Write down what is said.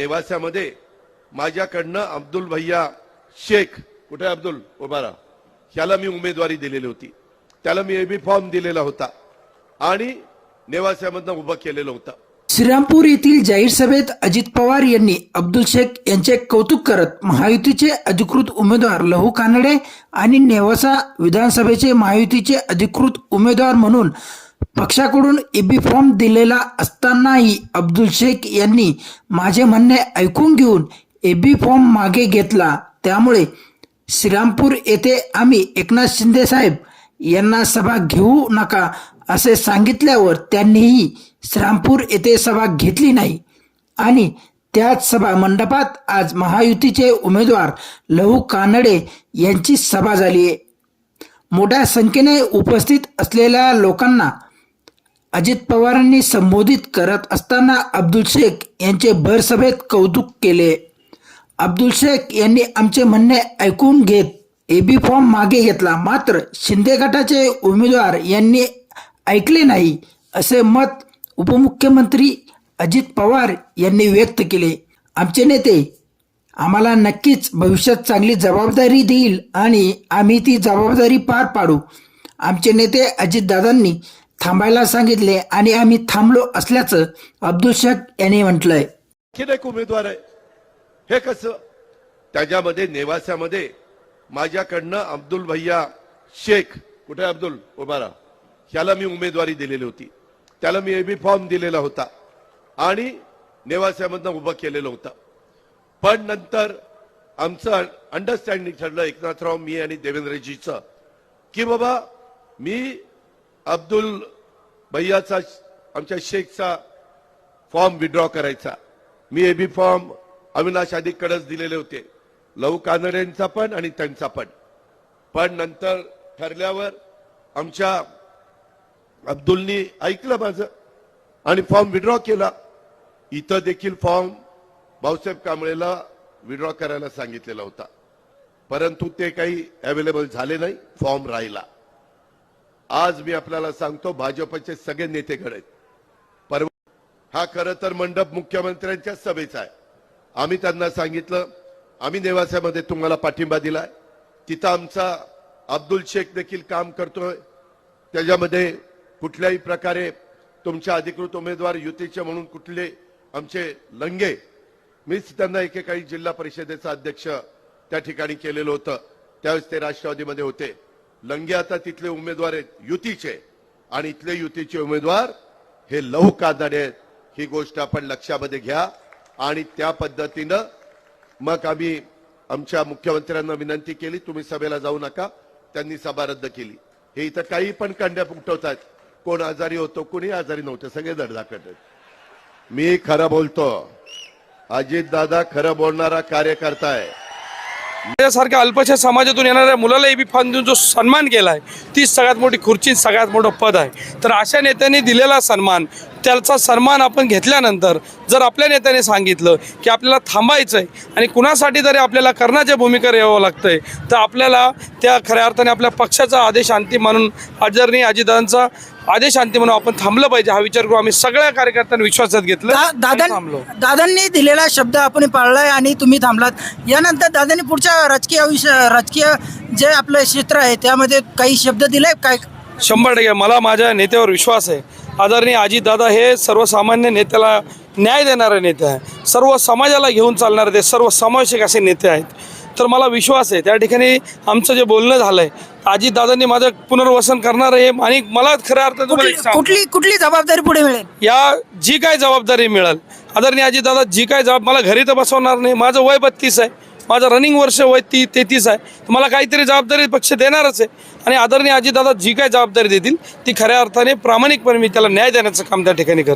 नेवास्यामध्ये माझ्याकडनं अब्दुल भैया शेख कुठे अब्दुल? उभारा. ह्याला मी उमेदवारी दिलेली होती. त्याला मी एबी फॉर्म दिलेला होता. आणि नेवास्यामधनं उभं केलेलं होतं. श्रीरामपूर येथील जाहीर सभेत अजित पवार यांनी अब्दुल शेख यांचे कौतुक करत महायुतीचे अधिकृत उमेदवार लहू कानडे आणि नेवासा विधानसभेचे महायुतीचे अधिकृत उमेदवार म्हणून पक्षाकडून ईबी फॉर्म दिलेला असतानाही अब्दुल शेख यांनी माझे म्हणणे ऐकून घेऊन एबी फॉर्म मागे घेतला. त्यामुळे श्रीरामपूर येथे आम्ही एकनाथ शिंदे साहेब यांना सभा घेऊ नका असे सांगितल्यावर त्यांनीही श्रीरामपूर येथे सभा घेतली नाही. आणि त्याच सभा मंडपात आज महायुतीचे उमेदवार लहू कानडे यांची सभा झाली आहे मोठ्या संख्येने उपस्थित असलेल्या लोकांना अजित पवारांनी संबोधित करत असताना अब्दुल शेख यांचे भरसभेत कौतुक केले. अब्दुल शेख यांनी आमचे म्हणणे ऐकून घेत ए बी फॉर्म मागे घेतला. मात्र शिंदे गटाचे उमेदवार यांनी ऐकले नाही असे मत उपमुख्यमंत्री अजित पवार यांनी व्यक्त केले. आमचे नेते आम्हाला नक्कीच भविष्यात चांगली जबाबदारी देईल आणि आम्ही ती जबाबदारी पार पाडू. आमचे नेते अजितदादांनी थांबायला सांगितले आणि आम्ही थांबलो असल्याचं अब्दुल शेख यांनी म्हटलंय. आणखीन एक उमेदवार आहे. हे कसं? त्याच्यामध्ये नेवास्यामध्ये माझ्याकडनं अब्दुल भैया शेख कुठे अब्दुल? उभारा ह्याला मी उमेदवारी दिलेली होती. त्याला मी एबी फॉर्म दिलेला होता. आणि नेवास्यामधनं उभं केलेलं होतं. पण नंतर आमचं अंडरस्टँडिंग ठरलं एकनाथराव मी आणि देवेंद्रजीचं की बाबा मी अब्दुल भैयाचा आमच्या शेखचा फॉर्म विड्रॉ करायचा. मी एबी फॉर्म अविनाश आदिकडेच दिलेले होते. लहू कानड्यांचा पण आणि त्यांचा पण. पण नंतर ठरल्यावर आमच्या अब्दुलनी ऐकलं माझं आणि फॉर्म विड्रॉ केला. इथं देखील फॉर्म भाऊसाहेब कांबळेला विड्रॉ करायला सांगितलेला होता. परंतु ते काही अवेलेबल झाले नाही फॉर्म राहिला. आज मी आपल्याला सांगतो भाजपचे सगळे नेतेकडे आहेत. परवा हा खरं तर मंडप मुख्यमंत्र्यांच्या सभेचा आहे. आम्ही त्यांना सांगितलं आम्ही नेवास्यामध्ये तुम्हाला पाठिंबा दिलाय. तिथं आमचा अब्दुल शेख देखील काम करतोय. त्याच्यामध्ये कुठल्याही प्रकारे तुमच्या अधिकृत उमेदवार युतीचे म्हणून कुठले आमचे लंगे मीच त्यांना एकेकाळी जिल्हा परिषदेचा अध्यक्ष त्या ठिकाणी केलेलं होतं. त्यावेळेस ते राष्ट्रवादीमध्ये होते. लंगे आता तिथले उमेदवार आहेत युतीचे. आणि इथले युतीचे उमेदवार हे लहू कादाडे आहेत. ही गोष्ट आपण लक्षामध्ये घ्या. आणि त्या पद्धतीनं मग आम्ही आमच्या मुख्यमंत्र्यांना विनंती केली तुम्ही सभेला जाऊ नका. त्यांनी सभा रद्द केली. हे इथं काही पण कंड्या उठवतात कोण आजारी होतो कोणी आजारी नव्हते सगळे धडधाकट मी खरं बोलतो. अजित दादा खरं बोलणारा कार्यकर्ता आहे. माझ्यासारख्या अल्पशा समाजातून येणाऱ्या मुलाला एबी फान देऊन जो सन्मान केला आहे तीच सगळ्यात मोठी खुर्ची सगळ्यात मोठं पद आहे. तर अशा नेत्यांनी दिलेला सन्मान त्याचा सन्मान आपण घेतल्यानंतर जर आपल्या नेत्याने सांगितलं की आपल्याला थांबायचं आहे आणि कुणासाठी तरी आपल्याला कर्णाच्या भूमिका यावं लागतं आहे तर आपल्याला त्या खऱ्या अर्थाने आपल्या पक्षाचा आदेश अंतिम म्हणून आदरणीय अजितदादांचा आदेश अंतिम म्हणून आपण थांबलं पाहिजे हा विचार करून आम्ही सगळ्या कार्यकर्त्यांना विश्वासात घेतलं दादां थांबलो. दादांनी दिलेला शब्द आपण पाळलाय आणि तुम्ही थांबलात. यानंतर दादांनी पुढच्या राजकीय विषय राजकीय जे आपलं क्षेत्र आहे त्यामध्ये काही शब्द दिले काय शंभर टक्के. मला माझ्या नेत्यावर विश्वास आहे. आदरणीय अजितदादा हे सर्वसामान्य नेत्याला न्याय देणारे नेते आहे. सर्व समाजाला घेऊन चालणारे ते सर्व समावेशक असे नेते आहेत. तर मला विश्वास आहे. त्या ठिकाणी आमचं जे बोलणं झालं आहे अजितदादांनी माझं पुनर्वसन करणार आहे आणि मला खऱ्या अर्थात सांगतो. कुठली कुठली जबाबदारी पुढे मिळेल? या जी काय जबाबदारी मिळेल आदरणीय अजितदादा जी काय जबाब मला घरी तर बसवणार नाही माझं वय बत्तीस आहे. माझं रनिंग वर्ष वय ती तेहतीस आहे. तर मला काहीतरी जबाबदारी पक्ष देणारच आहे. आणि आदरणीय अजितदादा जी काय जबाबदारी देतील ती खऱ्या अर्थाने प्रामाणिकपणे मी त्याला न्याय देण्याचं काम त्या ठिकाणी करत